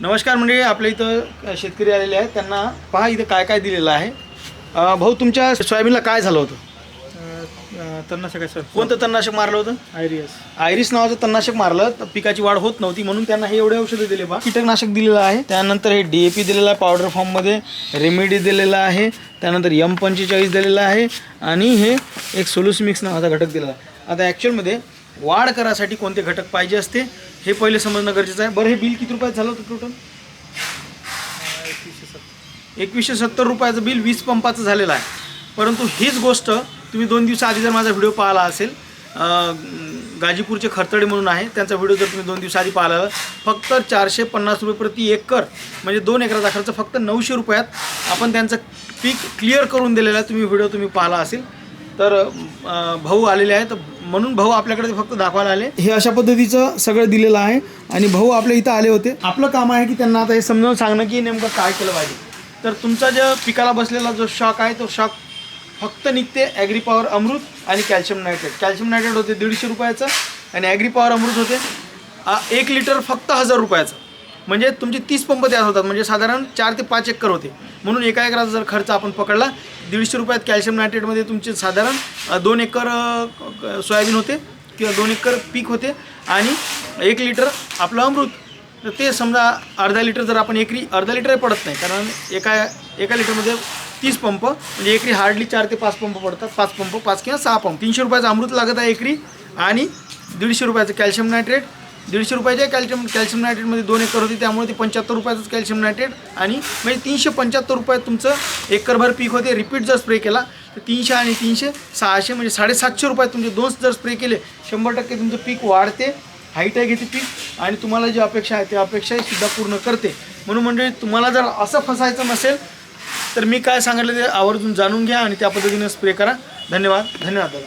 नमस्कार मंडळी आपल्या इथं शेतकरी आलेले आहेत. त्यांना पहा इथं काय काय दिलेलं आहे. भाऊ तुमच्या सोयाबीनला काय झालं होतं? तणनाशक आहे सर. कोणतं तणनाशक मारलं होतं? आयरियस आयरिस नावाचं तणनाशक मारलं. तर पिकाची वाढ होत नव्हती म्हणून त्यांना हे एवढे औषधं दिले बा. कीटकनाशक दिलेलं आहे. त्यानंतर हे डी ए पी दिलेलं आहे पावडर फॉर्ममध्ये. रेमेडी दिलेलं आहे. त्यानंतर यम पंचेचाळीस दिलेलं आहे. आणि हे एक सोल्यूस मिक्स नावाचा घटक दिलेला आहे. आता ॲक्च्युअलमध्ये वाढ करासाठी कोणते घटक पाहिजे असते? हे पहिले समजणं गरजेचं आहे. बरं हे बिल किती रुपयात झालं होतं टोटल एकवीसशे सत्तर रुपयाचं बिल वीज पंपाचं झालेलं आहे. परंतु हीच गोष्ट तुम्ही दोन दिवसाआधी जर माझा व्हिडिओ पाहिला असेल गाजीपूरचे खरतडे म्हणून आहे त्यांचा व्हिडिओ जर तुम्ही दोन दिवसाआधी पाहिला फक्त चारशे पन्नास रुपये प्रति एकर म्हणजे दोन एकराचा खर्च फक्त नऊशे रुपयात आपण त्यांचं पीक क्लिअर करून दिलेलं आहे. तुम्ही व्हिडिओ तुम्ही पाहिला असेल तर भाऊ आलेले आहेत. म्हणून भाऊ आपल्याकडे फक्त दाखवायला आले. हे अशा पद्धतीचं सगळं दिलेलं आहे. आणि भाऊ आपल्या इथं आले होते. आपलं काम आहे की त्यांना आता हे समजावून सांगणं की नेमकं काय केलं पाहिजे. तर तुमचा जो पिकाला बसलेला जो शॉक आहे तो शॉक फक्त निघते ॲग्री पॉवर अमृत आणि कॅल्शियम नायट्रेट कॅल्शियम नायट्रेट होते दीडशे रुपयाचं आणि ॲग्री पॉवर अमृत होते एक लिटर फक्त हजार रुपयाचं. म्हणजे तुमचे तीस पंप तयार होतात. म्हणजे साधारण चार ते पाच एकर होते. म्हणून एका एकराचा जर खर्च आपण पकडला दीडशे रुपयात कॅल्शियम नायट्रेटमध्ये तुमचे साधारण दोन एकर सोयाबीन होते किंवा दोन एकर पीक होते. आणि एक लिटर आपलं अमृत. तर ते समजा अर्धा लिटर जर आपण एकरी अर्धा लिटर पडत नाही. कारण एका एका लिटरमध्ये तीस पंप म्हणजे एकरी हार्डली चार ते पाच पंप पडतात. पाच पंप पाच किंवा सहा पंप. तीनशे रुपयाचं अमृत लागत आहे एकरी. आणि दीडशे रुपयाचं कॅल्शियम नायट्रेट दीडशे रुपयाच्या कॅल्शियम कॅल्शियम नायट्रेटमध्ये दोन एकर होते. त्यामुळे ते पंच्याहत्तर रुपयाचंच कॅल्शियम नायट्रेट. आणि म्हणजे तीनशे पंच्याहत्तर रुपयात तुमचं एकरभर पीक होते. रिपीट जर स्प्रे केला तर तीनशे आणि तीनशे सहाशे म्हणजे साडेसातशे रुपयात तुमचे दोन जर स्प्रे केले शंभर टक्के तुमचं पीक वाढते. हाईट आहे घेते पीक? आणि तुम्हाला जी अपेक्षा आहे त्या अपेक्षाही सुद्धा पूर्ण करते. म्हणून म्हणजे तुम्हाला जर असं फसायचं नसेल तर मी काय सांगितलं ते आवर्जून जाणून घ्या आणि त्या पद्धतीने स्प्रे करा. धन्यवाद. धन्यवाद दादा.